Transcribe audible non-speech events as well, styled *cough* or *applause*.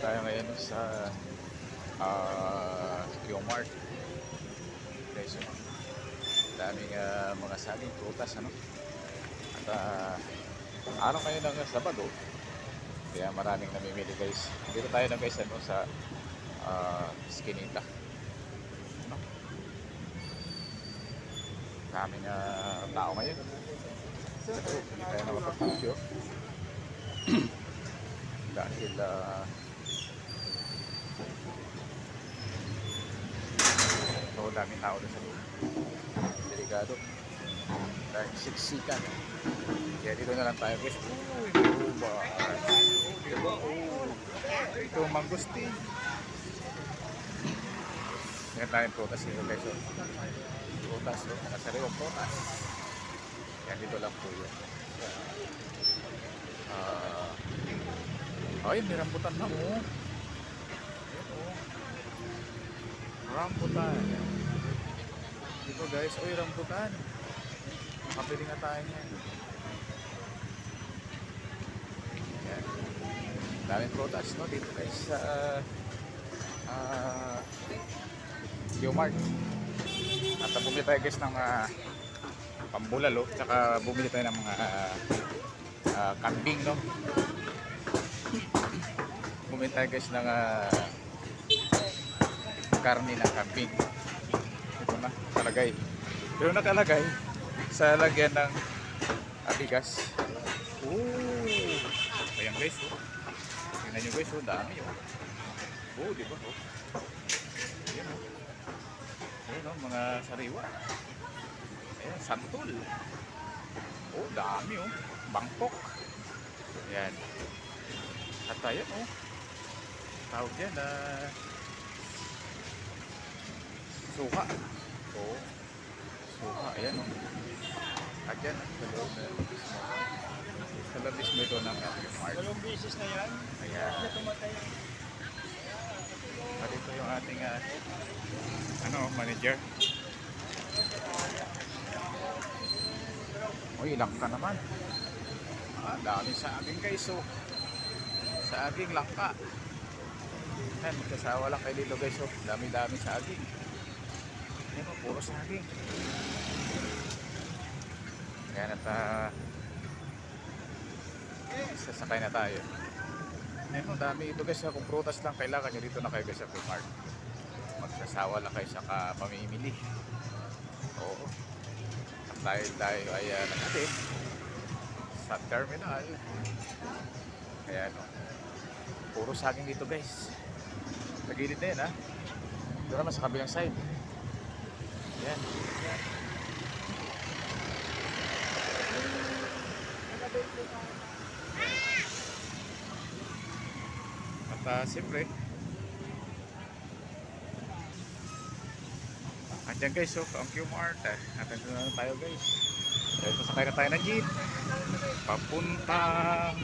tayo ngayon sa uh, Qmart. Guys, so, daming ah, mga saging prutas, ano? At ah, araw ngayon ng Sabado, kaya maraming namimili guys. Dito tayo na guys ano, sa uh, Skinita. Ano? Daming ah, tao ngayon. Hindi tayo na mapag-video. *clears throat* Dahil ah, So, daming tao doon sa loob. Delikado. Dahil siksikan. Kaya dito na lang tayo guys. Uy? Oh, diba? Oh. Ito, mangustin. Yan tayong prutas dito guys. Oh. Prutas, oh. Nakasariwang prutas. Yan dito lang po yun. Ah, ay, may rambutan na. Ayan, oh. Rambutan. Dito guys, oy rambutan. Makabili nga tayo niyan. Daming prutas no dito guys sa uh, Qmart. At uh, bumili tayo guys ng uh, pambulalo tsaka bumili tayo ng mga uh, uh, kambing no. Bumili tayo guys ng uh, karne ng kambing. Na, nakalagay. Pero nakalagay sa lagyan ng abigas. Oh! Ayan guys, oh. Tingnan nyo guys, oh, dami oh. Oh, di ba? Oh. Ayan oh. Ayan oh, mga sariwa. Ayan, santol. Oh, dami oh. Bangkok. Ayan. At ayan oh. Tawag yan, ah, suka. Oo. Suka, ayan o. At yan, sa loob na sa loob mismo ito ng ating mart. Dalawang beses na yan. Ayan. At ito yung ating ah, ano, manager. Uy, langka naman. Ah, dami sa akin guys, so. Sa aking langka. Ayan, magkasawa lang kayo dito guys, so. Dami-dami sa aking. Ayan o, puro sa aking. Ayan at ah, sasakay na tayo. Ayan o, dami ito guys. Kung prutas lang kailangan nyo dito na kayo guys sa Primark. Magsasawa lang kayo sa ka- pamimili. Oo. At dahil tayo ay uh, nakatin sa terminal. Ayan o. Puro saging dito guys. Sa gilid na yan ha. Doon naman sa kabilang side. Ayan. At uh, siyempre, andyan guys, so, ang Qmart. Eh. Na tayo guys. Dahil sasakay na tayo ng jeep. Papuntang